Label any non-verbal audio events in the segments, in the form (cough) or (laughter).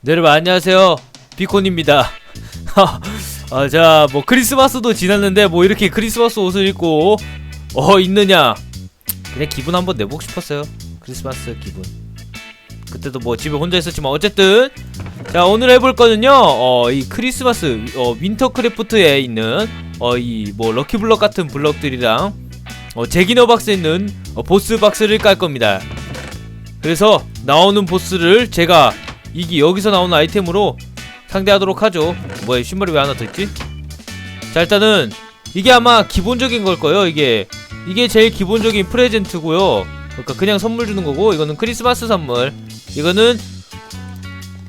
네, 여러분 안녕하세요. 비콘입니다. (laughs) 아, 자, 뭐 크리스마스도 지났는데 뭐 이렇게 크리스마스 옷을 입고 어 있느냐? 그냥 기분 한번 내보고 싶었어요. 크리스마스 기분. 그때도 뭐 집에 혼자 있었지만 어쨌든 자 오늘 해볼 거는요 어 이 크리스마스 어 윈터크래프트에 있는 어 이 뭐 럭키블럭 같은 블럭들이랑 어 제기너 박스에 있는 어, 보스 박스를 깔 겁니다. 그래서 나오는 보스를 제가 이기 여기서 나오는 아이템으로 상대하도록 하죠. 뭐야 신발이 왜 하나 더 있지? 자 일단은 이게 아마 기본적인 걸 거예요. 이게 이게 제일 기본적인 프레젠트고요. 그러니까 그냥 선물 주는 거고 이거는 크리스마스 선물. 이거는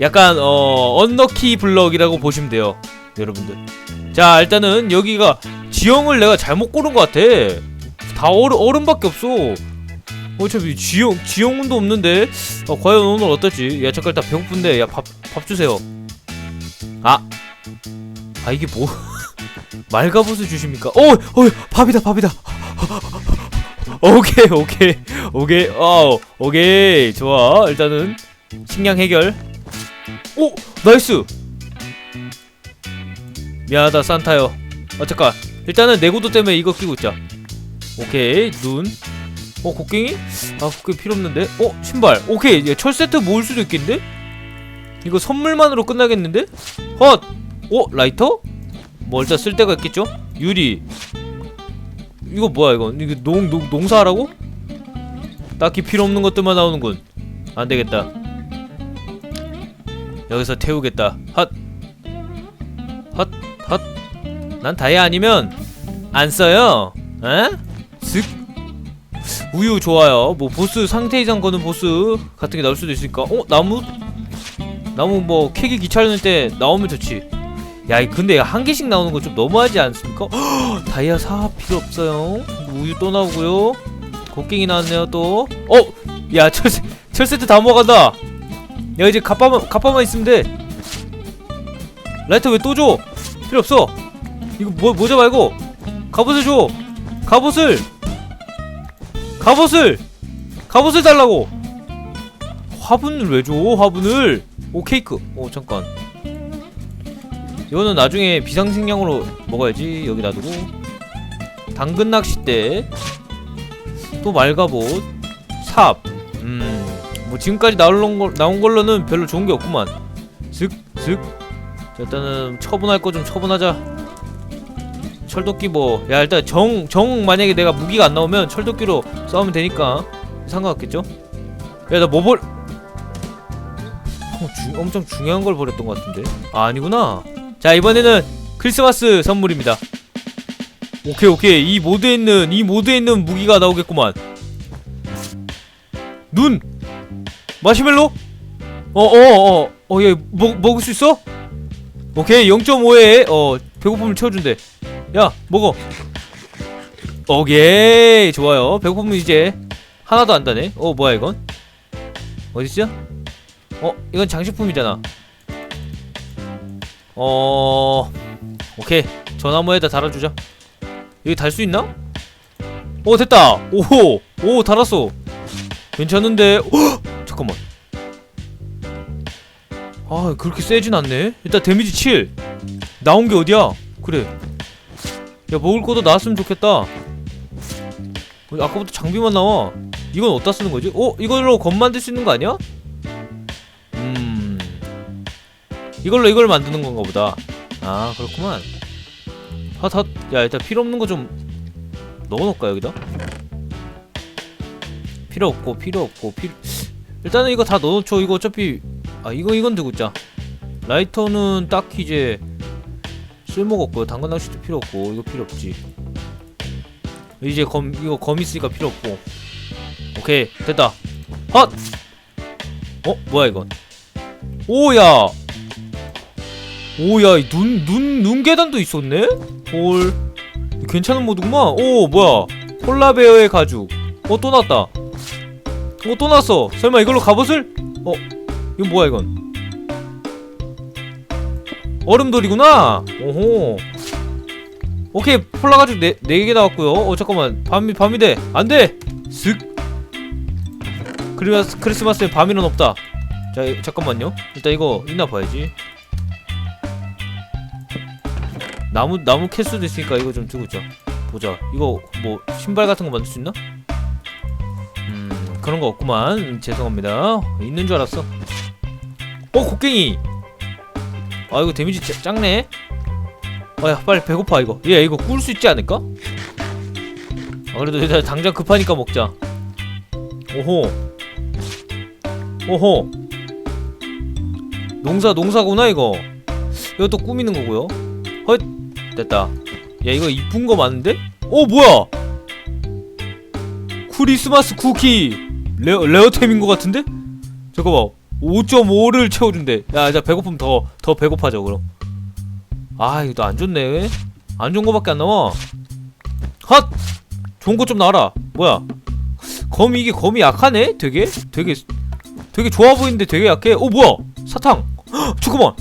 약간 어 언럭키 블럭이라고 보시면 돼요, 여러분들. 자 일단은 여기가 지형을 내가 잘못 고른 것 같아. 다 얼음 얼음밖에 없어. 어차피 지형 지형문도 없는데 어, 과연 오늘 어떨지. 야 잠깐 일단 배고픈데 야밥밥 주세요. 아! 아 이게 뭐 (laughs) 말가봇을 주십니까? 어! 어! 밥이다 밥이다. (laughs) 오케이 오케이. 오케이. 어 오케이. 좋아. 일단은 식량 해결. 오! 나이스. 미안하다 산타요. 아 잠깐. 일단은 내구도 때문에 이거 끼고 있자. 오케이. 눈 어 곡괭이? 아 곡괭이 필요 없는데 어 신발 오케이 얘 철세트 모을 수도 있겠는데? 이거 선물만으로 끝나겠는데? 헛! 어? 라이터? 뭐 일단 쓸 데가 있겠죠? 유리 이거 뭐야 이거 이거 농, 농, 농사하라고? 딱히 필요 없는 것들만 나오는군 안되겠다 여기서 태우겠다 헛! 헛! 헛! 난 다이아 아니면 안 써요 에? 슥 우유 좋아요. 뭐 보스 상태 이상 거는 보스 같은 게 나올 수도 있으니까. 어 나무 나무 뭐 캐기 귀찮을 때 나오면 좋지. 야 이- 근데 한 개씩 나오는 거 좀 너무하지 않습니까? 헉, (gasps) 다이아 사 필요 없어요. 우유 또 나오고요. 곡괭이 나왔네요 또. 어, 야 철세 철 세트 다 먹어간다. 야 이제 갑바만 갑바만 있으면 돼. 라이터 왜 또 줘? 필요 없어. 이거 뭐 모자 말고 갑옷을 줘. 갑옷을. 갑옷을! 갑옷을 달라고! 화분을 왜 줘 화분을? 오 케이크. 오 잠깐. 이거는 나중에 비상식량으로 먹어야지 여기 놔두고. 당근 낚싯대 또 말갑옷. 삽 음 뭐 지금까지 나온, 걸, 나온 걸로는 별로 좋은 게 없구만. 자 일단은 처분할 거 좀 처분하자 철도끼 뭐 야 일단 정, 정 만약에 내가 무기가 안 나오면 철도끼로 싸우면 되니까 상관없겠죠? 야 나뭐 볼... 어, 주, 엄청 중요한 걸 버렸던 것 같은데? 아 아니구나. 자 이번에는 크리스마스 선물입니다. 오케이 오케이. 이 모드에 있는 이 모드에 있는 무기가 나오겠구만. 눈! 마시멜로? 어어어어얘 먹 먹을 수 있어? 오케이 0.5에 어 배고픔을 채워준대 야 먹어 오케이 좋아요. 배고프면 이제 하나도 안 다네. 어 뭐야 이건? 어딨죠? 어 이건 장식품이잖아. 어 오케이. 저 나무에다 달아주자. 여기 달 수 있나? 어 됐다. 오호 오 달았어. 괜찮은데? 어 잠깐만. 아 그렇게 세진 않네. 일단 데미지 7 나온 게 어디야? 그래 야 먹을 것도 나왔으면 좋겠다 어, 아까부터 장비만 나와 이건 어디다 쓰는 거지? 어? 이걸로 검 만들 수 있는 거 아니야? 음 이걸로 이걸 만드는 건가 보다 아 그렇구만 핫핫 야 일단 필요 없는 거 좀 넣어놓을까 여기다? 필요 없고 필요 없고 필 일단은 이거 다 넣어놓죠 이거 어차피 아 이거 이건 두고 있자 라이터는 딱히 이제 쓸모가 없고요 당근 낚시도 필요 없고 이거 필요 없지. 이제 검 이거 검 있으니까 필요 없고. 오케이 됐다. 헛! 어? 뭐야 이건 오야! 오야 눈 눈 눈 계단도 있었네? 헐 괜찮은 모드구만. 오 뭐야? 폴라베어의 가죽. 어또 나왔다. 어또 나왔어. 설마 이걸로 갑옷을? 어 이건 뭐야 이건 얼음돌이구나. 오호. 오케이 폴라 가죽 네, 네개 나왔고요. 어 잠깐만. 밤이 밤이 돼 안돼! 슥! 크리스, 크리스마스에 밤이란 없다. 자 이- 잠깐만요. 일단 이거 있나 봐야지. 나무 나무 캘 수도 있으니까 이거 좀 들고 있자. 보자. 이거 뭐 신발 같은 거 만들 수 있나? 음 그런 거 없구만. 음, 죄송합니다. 있는 줄 알았어. 어 곡괭이 아 이거 데미지 짜- 작네. 아야 빨리 배고파 이거. 얘 이거 꿀 수 있지 않을까? 아 그래도 일단 당장 급하니까 먹자. 오호. 오호. 농사 농사구나 이거. 이것도 꾸미는 거고요. 헛. 됐다. 야 이거 이쁜 거 많은데? 어 뭐야? 크리스마스 쿠키. 레어, 레어템인 거 같은데? 잠깐만 5.5를 채워준대. 야 자 배고프면 더더 배고파져 그럼. 아 이거 안 좋네. 안 좋은 거밖에 안 나와 핫 좋은 거 좀 나와라. 뭐야? 검이 이게 검이 약하네? 되게? 되게 되게 좋아 보이는데 되게 약해? 어 뭐야? 사탕! 헉, 잠깐만!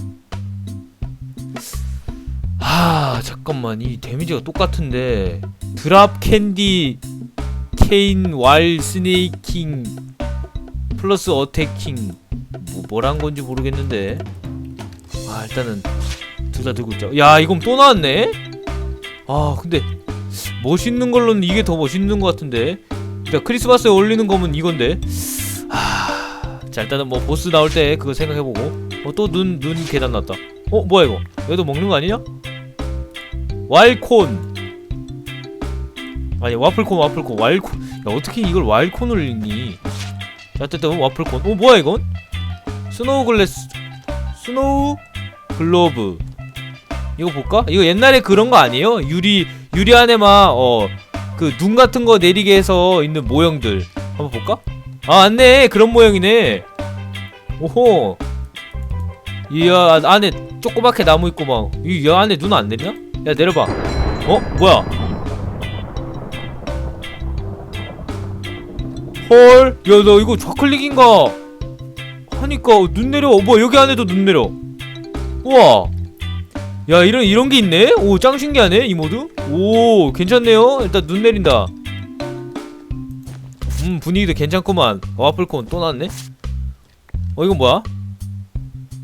아 잠깐만. 이 데미지가 똑같은데. 드랍 캔디 케인 왈 스네이킹 플러스 어태킹. 뭐 뭐란 건지 모르겠는데. 아 일단은 둘 다 들고 있자 야 이건 또 나왔네? 아 근데 멋있는 걸로는 이게 더 멋있는 것 같은데. 자 크리스마스에 어울리는 거면 이건데. 아, 자 일단은 뭐 보스 나올 때 그거 생각해보고. 어 또 눈 눈 계단 났다. 어 뭐야 이거? 얘도 먹는 거 아니냐? 왈콘. 아니 와플콘 와플콘. 왈콘 야 어떻게 이걸 왈콘을 읽니 자 어쨌든 와플콘. 어 뭐야 이건? 스노우 글래스 스노우 글로브. 이거 볼까? 이거 옛날에 그런 거 아니에요? 유리 유리 안에 막 어 그 눈 같은 거 내리게 해서 있는 모형들. 한번 볼까? 아 맞네. 그런 모형이네. 오호. 이 아, 안에 조그맣게 나무 있고 막이 안에 눈 안 내리나? 야 내려봐. 어? 뭐야 헐, 야, 나 이거 좌클릭인가? 하니까 눈 내려. 어, 뭐야, 여기 안에도 눈 내려. 우와. 야, 이런, 이런 게 있네? 오, 짱 신기하네, 이 모드? 오, 괜찮네요. 일단 눈 내린다. 음, 분위기도 괜찮구만. 와플콘 또 나왔네? 어, 이건 뭐야?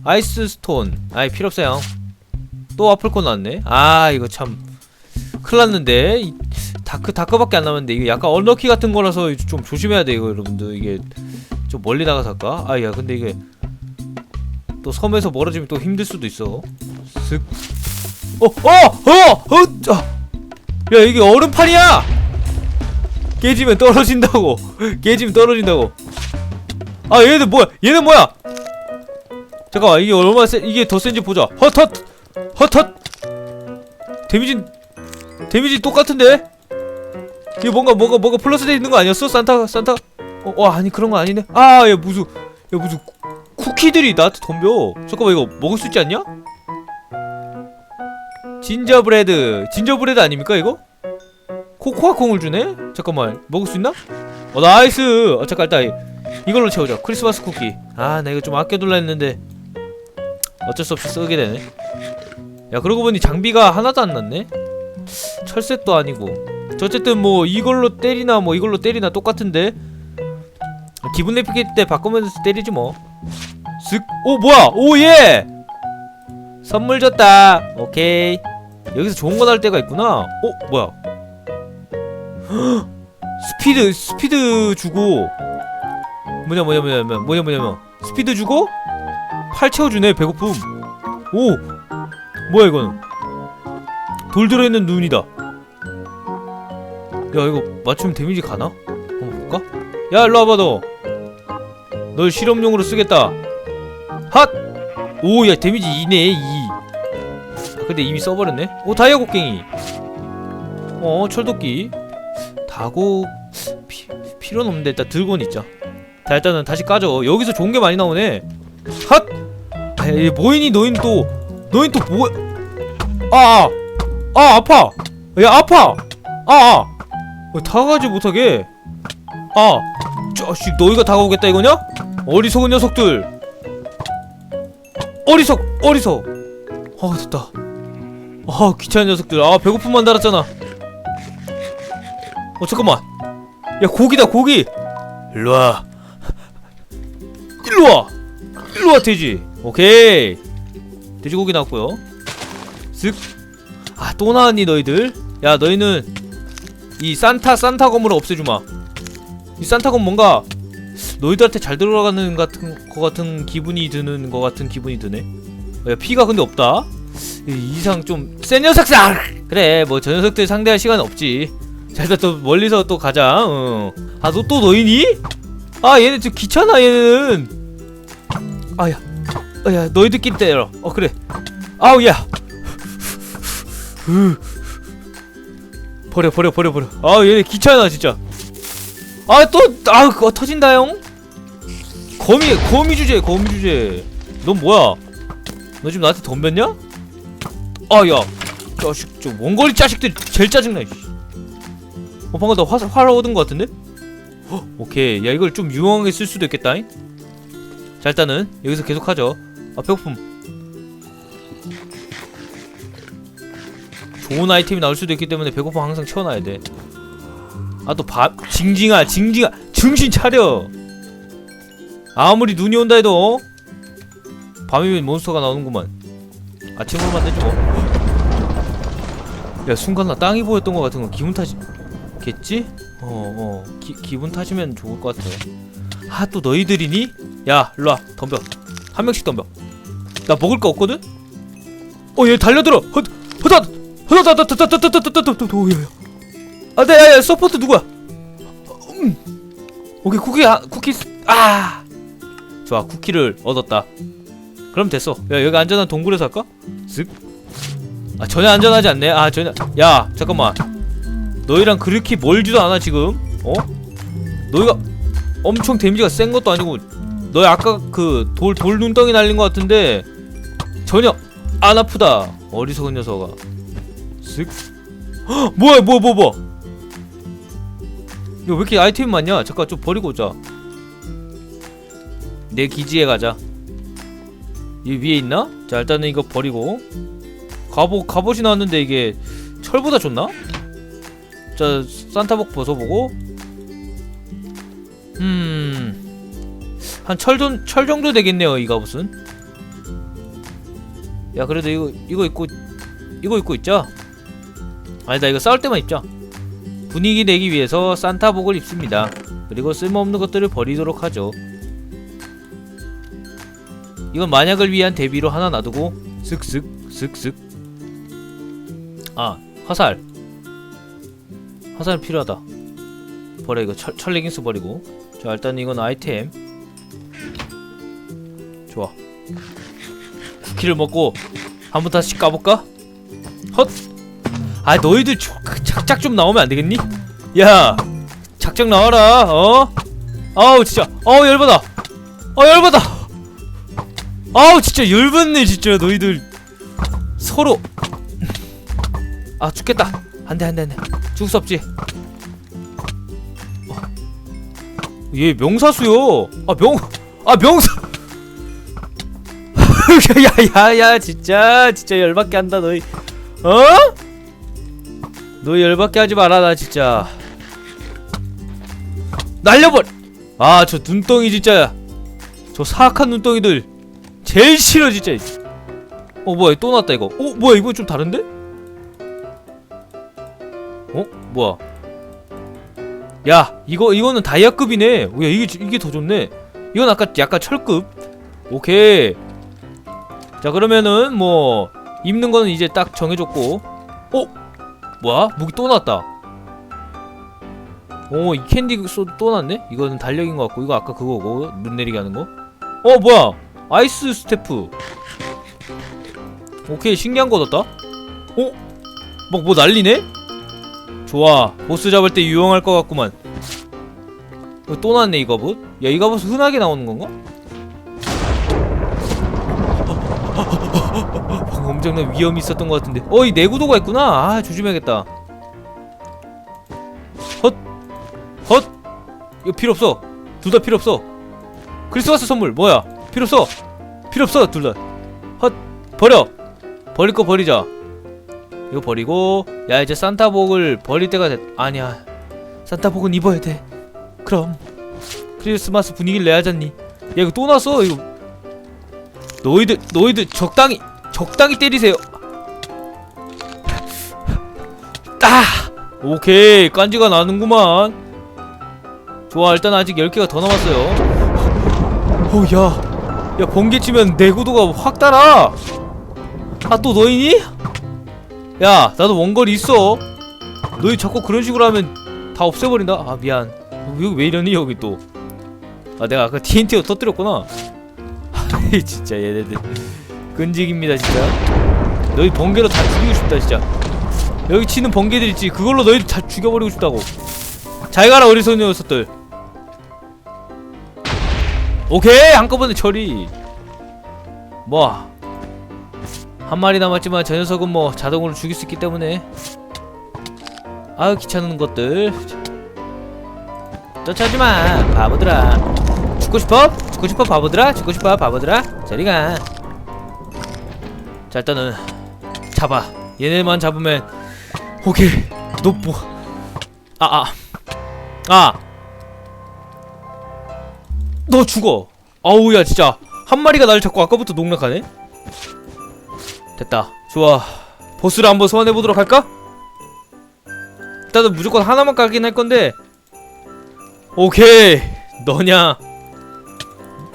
아이스 스톤. 아이, 필요 없어요. 또 와플콘 나왔네? 아, 이거 참. 큰일 났는데. 이- 다크 다크밖에 안 남았는데 이게 약간 언럭키 같은 거라서 좀 조심해야 돼 이거 여러분들 이게 좀 멀리 나가서 할까? 아야 근데 이게 또 섬에서 멀어지면 또 힘들 수도 있어. 슥. 어, 어, 어, 어, 자. 야 이게 얼음판이야. 깨지면 떨어진다고. (laughs) 깨지면 떨어진다고. 아 얘들 뭐야? 얘는 뭐야? 잠깐만 이게 얼마나 세? 이게 더 센지 보자. 헛헛, 헛헛. 데미지 데미지 똑같은데? 이게 뭔가 뭐가 뭐가 플러스 돼 있는 거 아니었어? 산타 산타 어, 어 아니 그런 거 아니네. 아, 야 무슨 야 무슨 쿠- 쿠키들이 나한테 덤벼. 잠깐만 이거 먹을 수 있지 않냐? 진저브레드. 진저브레드 아닙니까 이거? 코코아 콩을 주네? 잠깐만 먹을 수 있나? 어 나이스. 어 잠깐 일단 이- 이걸로 채우자. 크리스마스 쿠키. 아, 나 이거 좀 아껴둘라 했는데 어쩔 수 없이 쓰게 되네. 야 그러고 보니 장비가 하나도 안 났네. 철셋도 아니고. 저 어쨌든 뭐 이걸로 때리나 뭐 이걸로 때리나 똑같은데 기분 내피기 때 바꾸면서 때리지 뭐. 쓱. 오 뭐야? 오 예. 선물 줬다. 오케이. 여기서 좋은 거 나올 때가 있구나. 어 뭐야? 헉! (gasps) 스피드 스피드 주고 뭐냐 뭐냐 뭐냐 뭐냐 뭐냐 뭐냐 스피드 주고 팔 채워주네 배고픔. 오 뭐야 이거는 돌 들어있는 눈이다. 야 이거 맞추면 데미지 가나? 한번 볼까? 야 일로 와봐 너. 널 실험용으로 쓰겠다. 핫! 오 야 데미지 2네 2. 아, 근데 이미 써버렸네. 오 다이아 곡괭이. 어 철도끼. 다곡 피, 필요는 없는데 일단 들고는 있자. 자 일단은 다시 까줘. 여기서 좋은 게 많이 나오네. 핫! 아, 얘 뭐이니 너희는 또 너희는 또 뭐? 아, 아, 아 아파. 야 아파. 아, 아. 어, 다가가지 못하게. 아, 자식 너희가 다가오겠다 이거냐? 어리석은 녀석들. 어리석, 어리석. 아 됐다. 아 귀찮은 녀석들. 아 배고픔만 달았잖아. 어 잠깐만. 야 고기다 고기. 일로 와. 일로 와. 일로 와 돼지 오케이 돼지고기 나왔고요 쓱 아 또 나왔니 너희들 야 너희는 이 산타 산타 검을 없애주마 이 산타 검 뭔가 너희들한테 잘 들어가는 같은 거 같은 기분이 드는 거 같은 기분이 드네 어, 야 피가 근데 없다 이 이상 좀 센 녀석들 아! 그래 뭐 저 녀석들 상대할 시간 없지 자 일단 또 멀리서 또 가자 어. 아너 또 너희니? 아 얘네 좀 귀찮아 얘는 아야 아야 너희들끼리 때려 어 그래 아우 야 (laughs) 으. 버려 버려 버려 버려. 아 얘네 귀찮아 진짜. 아 또아 그거 터진다 형 거미 거미 주제 거미 주제. 넌 뭐야? 너 지금 나한테 덤볐냐? 아야. 자식 저 원거리 자식들 제일 짜증나. 어 방금 나 화, 화를 얻은 것 같은데? 헉, 오케이. 야 이걸 좀 유용하게 쓸 수도 있겠다잉. 자 일단은 여기서 계속 하죠. 아 배고픔 좋은 아이템이 나올 수도 있기 때문에 배고픔 항상 채워놔야 돼 아 또 밥 징징아 징징아 정신 차려. 아무리 눈이 온다 해도 어? 밤이면 몬스터가 나오는구만. 아침으로 만들지 뭐 야 순간 나 땅이 보였던 것 같은 건 기분 탓이겠지? 어어. 기분 탓이면 좋을 것 같아. 아 또 너희들이니? 야 일로와. 덤벼. 한 명씩 덤벼. 나 먹을 거 없거든? 어 얘 달려들어. 헛 헛헛 음. 아, 아아 어? 그 녀석아 쓱 헉, 뭐야 뭐야 뭐야 뭐야? 야왜 이렇게 아이템이 많냐? 잠깐 좀 버리고 오자. 내 기지에 가자. 이 위에 있나? 자 일단은 이거 버리고. 갑옷 갑옷이 나왔는데 이게 철보다 좋나? 자 산타복 벗어보고. 음한 철좀철 정도 되겠네요 이 갑옷은. 야 그래도 이거 이거 입고 이거 입고 있자 아니다 이거 싸울 때만 입자 분위기 내기 위해서 산타복을 입습니다. 그리고 쓸모없는 것들을 버리도록 하죠. 이건 만약을 위한 대비로 하나 놔두고 쓱쓱 쓱쓱 아 화살. 화살 필요하다. 버려 이거 철, 철 레깅스 버리고. 자 일단 이건 아이템. 좋아. 쿠키를 먹고 한 번 다시 까볼까? 헛 아 너희들 조- 그 작작 좀 나오면 안 되겠니? 야 작작 나와라 어? 아우 진짜. 아우 열받아. 아 열받아. 아우 진짜 열받네 진짜 너희들. 서로. 아 죽겠다. 안돼 안돼 안돼. 죽을 수 없지. 어. 얘 명사수요. 아 명 아 명사. (laughs) 야야야 진짜. 진짜 열받게 한다 너희. 어? 너 열받게 하지 마라 나 진짜. 날려버려! 아 저 눈덩이 진짜. 저 사악한 눈덩이들. 제일 싫어 진짜. 어 뭐야 또 나왔다 이거. 어 뭐야 이거 좀 다른데? 어? 뭐야? 야 이거 이거는 다이아급이네. 야 이게 이게 더 좋네. 이건 아까 약간 철급. 오케이. 자 그러면은 뭐 입는 거는 이제 딱 정해줬고. 어 뭐야? 무기 또 나왔다. 오 이 캔디 소, 또 나왔네? 이거는 달력인 것 같고 이거 아까 그거고 눈 내리게 하는 거 어 뭐야? 아이스 스태프. 오케이 신기한 거 얻었다. 어? 막뭐 날리네? 좋아. 보스 잡을 때 유용할 것 같구만. 어, 또 나왔네 이 갑옷? 야 이 갑옷 흔하게 나오는 건가? 엄청난 위험이 있었던 것 같은데. 어이 내구도가 있구나. 아 조심해야겠다. 헛! 헛! 이거 필요 없어. 둘 다 필요 없어. 크리스마스 선물 뭐야? 필요 없어. 필요 없어 둘 다. 헛! 버려. 버릴 거 버리자. 이거 버리고 야 이제 산타복을 버릴 때가 됐 아니야. 산타복은 입어야 돼. 그럼. 크리스마스 분위기를 내야잖니. 야 이거 또 났어 이거. 너희들 너희들 적당히 적당히 때리세요. 아! 오케이 깐지가 나는구만. 좋아 일단 아직 10개가 더 남았어요. 어야 야 번개 치면 내구도가 확 달아 아 또 너희니? 야 나도 원거리 있어. 너희 자꾸 그런 식으로 하면 다 없애버린다. 아 미안. 여기 왜 이러니 여기 또? 아 내가 아까 (laughs) TNT로 터뜨렸구나. (laughs) 진짜 얘네들 끈질깁니다 진짜. 너희 번개로 다 죽이고 싶다 진짜. 여기 치는 번개들 있지. 그걸로 너희들 다 죽여버리고 싶다고. 잘 가라 어리석은 녀석들. 오케이 한꺼번에 처리. 뭐 한 마리 남았지만 저 녀석은 뭐 자동으로 죽일 수 있기 때문에. 아유 귀찮은 것들. 쫓아오지마 바보들아. 죽고 싶어? 죽고 싶어 바보들아? 죽고 싶어 바보들아? 저리가 자 일단은 잡아. 얘네만 잡으면 오케이 너뭐 아아. 아. 너 죽어. 아우 야 진짜. 한 마리가 날 자꾸 아까부터 농락하네? 됐다. 좋아. 보스를 한번 소환해보도록 할까? 일단은 무조건 하나만 까긴 할 건데. 오케이. 너냐?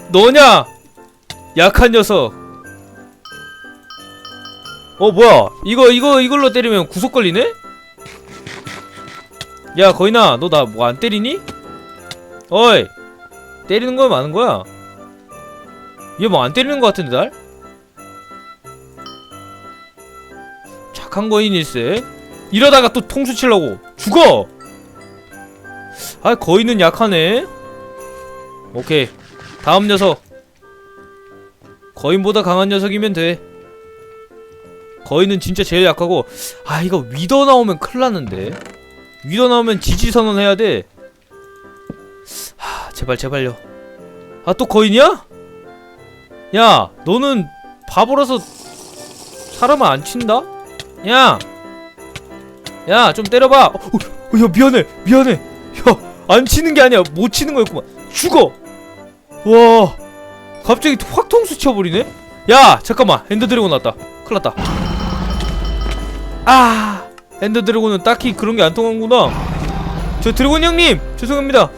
너냐? 약한 녀석 어 뭐야? 이거 이거 이걸로 때리면 구속 걸리네? 야 거인아 너 나 뭐 안 때리니? 어이 때리는 거야 많은 거야. 얘 뭐 안 때리는 거 같은데 날? 착한 거인일세. 이러다가 또 통수 치려고. 죽어! 아 거인은 약하네. 오케이. 다음 녀석. 거인보다 강한 녀석이면 돼 거인은 진짜 제일 약하고 아 이거 위더 나오면 큰일 났는데 위더 나오면 지지 선언 해야 돼 하, 제발 제발요 아 또 거인이야? 야 너는 바보라서 사람을 안 친다? 야! 야, 좀 때려봐! 어, 어, 야, 미안해! 미안해! 야, 안 치는 게 아니야! 못 치는 거였구만! 죽어! 와, 갑자기 확 통수 쳐버리네? 야! 잠깐만! 엔더 드래곤 왔다. 큰일 났다. 아! 엔더 드래곤은 딱히 그런 게 안 통하는구나. 저 드래곤 형님! 죄송합니다.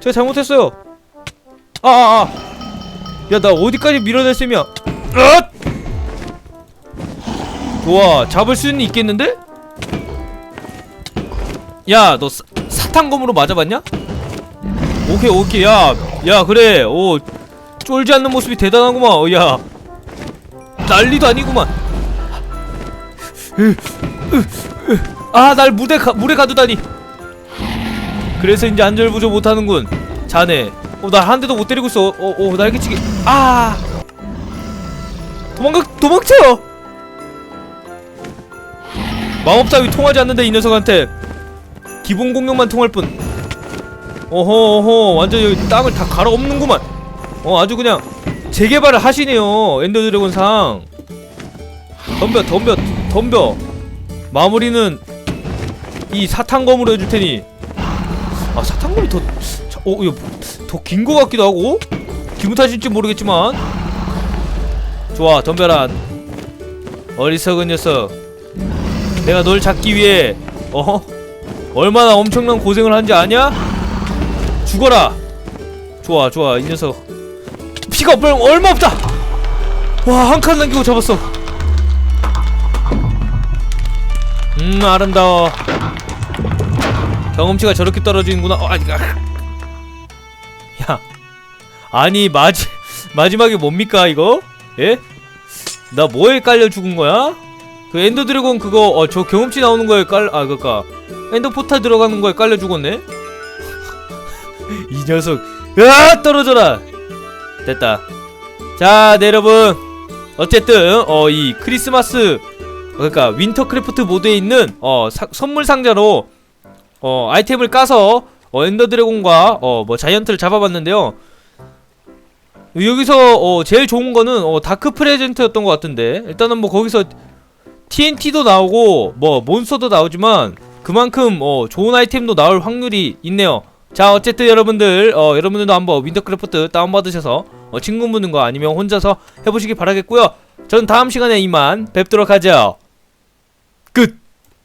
제가 잘못했어요. 아, 아, 아! 야, 나 어디까지 밀어낼 셈이야? 으앗! 좋아 잡을 수는 있겠는데? 야너 사탕검으로 맞아봤냐? 오케이 오케이 야야 그래 오 쫄지 않는 모습이 대단하구만 어, 야 난리도 아니구만 아날 무대 가, 물에 가두다니. 그래서 이제 안절부절 못하는군. 자네 어나 한 대도 못 때리고 있어. 어 어 날개치기. 아! 도망가 도망쳐 마법 따위 통하지 않는데 이 녀석한테 기본 공격만 통할 뿐. 어허 어허 완전 여기 땅을 다 갈아엎는구만. 어 아주 그냥 재개발을 하시네요 엔더 드래곤 상. 덤벼 덤벼 덤벼 마무리는 이 사탕검으로 해줄 테니 아 사탕검이 더 어, 이거 더긴 거 같기도 하고 기분 탓일지 모르겠지만 좋아 덤벼라 어리석은 녀석 내가 널 잡기 위해 어? 얼마나 엄청난 고생을 한지 아냐? 죽어라. 좋아, 좋아, 이 녀석 피가 얼, 얼마 없다. 와, 한 칸 남기고 잡았어. 음, 아름다워. 경험치가 저렇게 떨어지는구나. 어, 아니, 아. 야, 아니 마지 마지막에 뭡니까 이거? 예? 나 뭐에 깔려 죽은 거야? 그 엔더 드래곤 그거 어 저 경험치 나오는 거에 깔아 그니까 엔더 포탈 들어가는 거에 깔려 죽었네. (laughs) 이 녀석 으아 떨어져라. 됐다. 자, 네 여러분 어쨌든 어 이 크리스마스 그러니까 윈터크래프트 모드에 있는 어 사, 선물 상자로 어 아이템을 까서 어 엔더 드래곤과 어 뭐 자이언트를 잡아봤는데요. 여기서 어 제일 좋은 거는 어 다크 프레젠트였던 것 같은데 일단은 뭐 거기서 TNT도 나오고 뭐 몬스터도 나오지만 그만큼 어 좋은 아이템도 나올 확률이 있네요. 자 어쨌든 여러분들 어 여러분들도 한번 윈터크래프트 다운받으셔서 어, 친구분들과 아니면 혼자서 해보시기 바라겠고요 전 다음 시간에 이만 뵙도록 하죠 끝.